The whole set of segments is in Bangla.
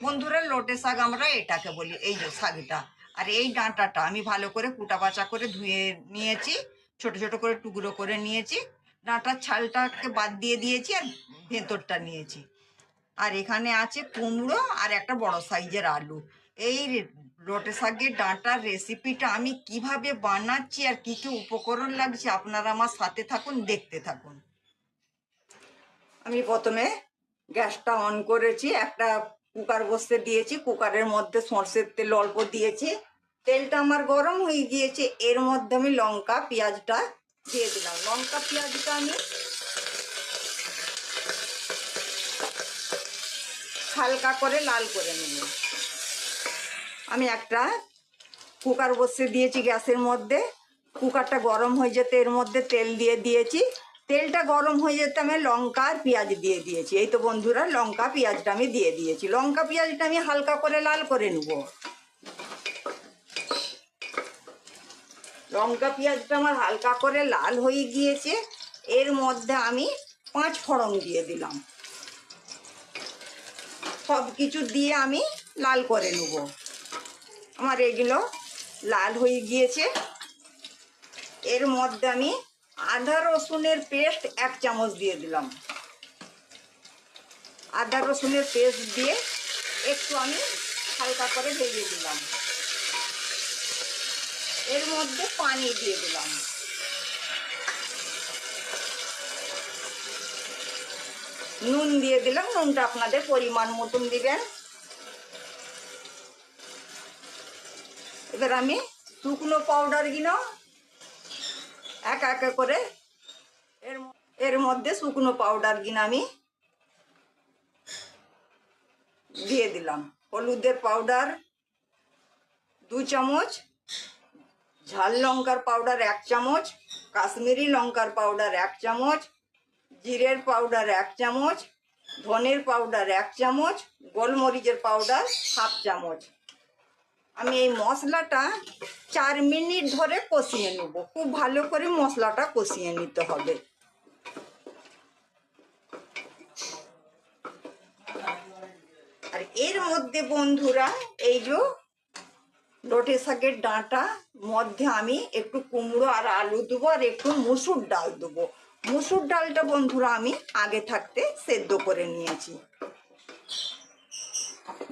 বন্ধুরা, লোটে শাক আমরা এটাকে বলি, এই যে শাকটা। আর এই ডাঁটাটা আমি ভালো করে কুটা বাচা করে ধুয়ে নিয়েছি, ছোট ছোট করে টুকরো করে নিয়েছি। ডাঁটার ছালটাকে বাদ দিয়ে দিয়েছি আর ভেতরটা নিয়েছি। আর এখানে আছে কুমড়ো আর একটা বড় সাইজের আলু। এই লোটে শাকের ডাঁটার রেসিপিটা আমি কীভাবে বানাচ্ছি আর কি কী উপকরণ লাগছে আপনারা আমার সাথে থাকুন, দেখতে থাকুন। আমি প্রথমে গ্যাসটা অন করেছি, একটা কুকার বসতে দিয়েছি, কুকারের মধ্যে সর্ষের তেল অল্প দিয়েছি। তেলটা আমার গরম হয়ে গিয়েছে, এর মধ্যে আমি লঙ্কা, পেঁয়াজটা দিয়ে দিলাম। লঙ্কা, পেঁয়াজটা আমি হালকা করে লাল করে নেব। আমি একটা কুকার বসিয়ে দিয়েছি গ্যাসের মধ্যে। কুকারটা গরম হয়ে যেতে এর মধ্যে তেল দিয়ে দিয়েছি। তেলটা গরম হয়ে যেতে আমি লঙ্কা আর পেঁয়াজ দিয়ে দিয়েছি। এই তো বন্ধুরা, লঙ্কা, পেঁয়াজটা আমি দিয়ে দিয়েছি। লঙ্কা, পেঁয়াজটা আমি হালকা করে লাল করে নেব। লঙ্কা, পেঁয়াজটা আমার হালকা করে লাল হয়ে গিয়েছে। এর মধ্যে আমি পাঁচ ফোড়ন দিয়ে দিলাম। সব কিছু দিয়ে আমি লাল করে নেব। আমার এগুলো লাল হয়ে গিয়েছে। এর মধ্যে আমি আদা রসুনের পেস্ট এক চামচ দিয়ে দিলাম। আদা রসুনের পেস্ট দিয়ে একটু আমি হালকা করে ভেজে দিলাম। এর মধ্যে পানি দিয়ে দিলাম। নুন দিয়ে দিলাম, নুনটা আপনাদের পরিমাণ মতন দিবেন। এবার আমি শুকনো পাউডার গিনো এক এক করে এর এর মধ্যে শুকনো পাউডার গিনা আমি দিয়ে দিলাম। হলুদের পাউডার দু চামচ, ঝাল লঙ্কার পাউডার এক চামচ, কাশ্মীরি লঙ্কার পাউডার এক চামচ, জিরের পাউডার এক চামচ, ধনের পাউডার এক চামচ, গোলমরিচের পাউডার হাফ চামচ। আমি এই মশলাটা চার মিনিট ধরে কষিয়ে নেব। খুব ভালো করে মশলাটা কষিয়ে নিতে হবে। আর এর মধ্যে বন্ধুরা, এই যে লোটে শাকের ডাঁটা, মধ্যে আমি একটু কুমড়ো আর আলু দেবো আর একটু মুসুর ডাল দেবো। মুসুর ডালটা বন্ধুরা আমি আগে থাকতে সেদ্ধ করে নিয়েছি।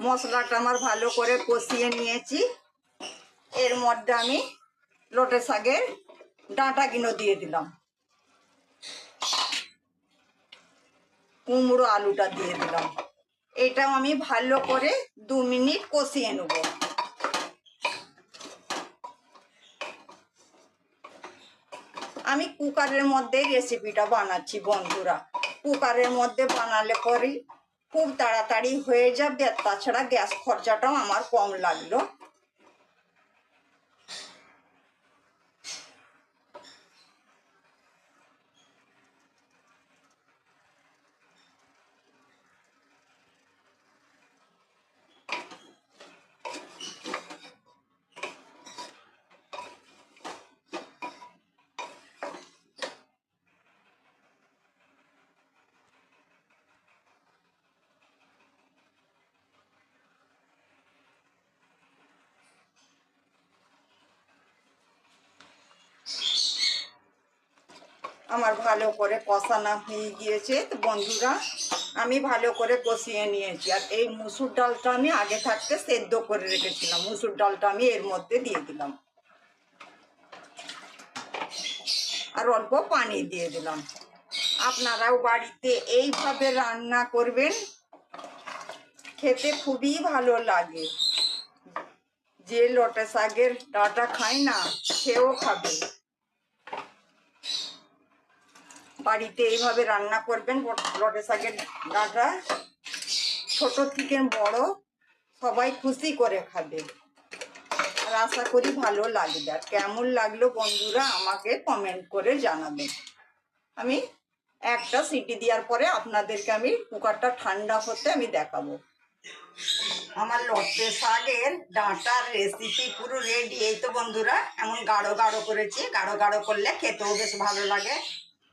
মশলাটা আমার ভালো করে কষিয়ে নিয়েছি। এর মধ্যে আমি লোটে শাকের ডাঁটা কিনো দিয়ে দিলাম। কুমড়ো আলুটা দিয়ে দিলাম। এটাও আমি ভালো করে দু মিনিট কষিয়ে নেব। আমি কুকারের মধ্যেই রেসিপিটা বানাচ্ছি বন্ধুরা। কুকারের মধ্যে বানালে পরেই খুব তাড়াতাড়ি হয়ে যাবে আর তাছাড়া গ্যাস খরচাটাও আমার কম লাগল। আমার ভালো করে কষানো হয়ে গিয়েছে। তো বন্ধুরা, আমি ভালো করে কষিয়ে নিয়েছি। আর এই মুসুর ডালটা আমি আগে থাকতে সেদ্ধ করে রেখেছিলাম। মুসুর ডালটা আমি এর মধ্যে দিয়ে দিলাম। আর অল্প পানি দিয়ে দিলাম। আপনারাও বাড়িতে এইভাবে রান্না করবেন। খেতে খুবই ভালো লাগে। যে লোটে শাকের ডাটা খায় না, সেও খাবে। বাড়িতে এইভাবে রান্না করবেন লটে শাকের ডাঁটা। ছোট থেকে বড়, সবাই খুশি করে খাবে। আর আশা করি ভালো লাগবে। আর কেমন লাগল বন্ধুরা, আমাকে কমেন্ট করে জানাবেন আমি একটা সিটি দেওয়ার পরে আপনাদেরকে আমি কুকারটা ঠান্ডা হতে আমি দেখাবো। আমার লটে শাকের ডাঁটার রেসিপি পুরো রেডি এই তো বন্ধুরা, এমন গাঢ় গাঢ় করেছি। গাঢ় গাঢ় করলে খেতেও বেশ ভালো লাগে।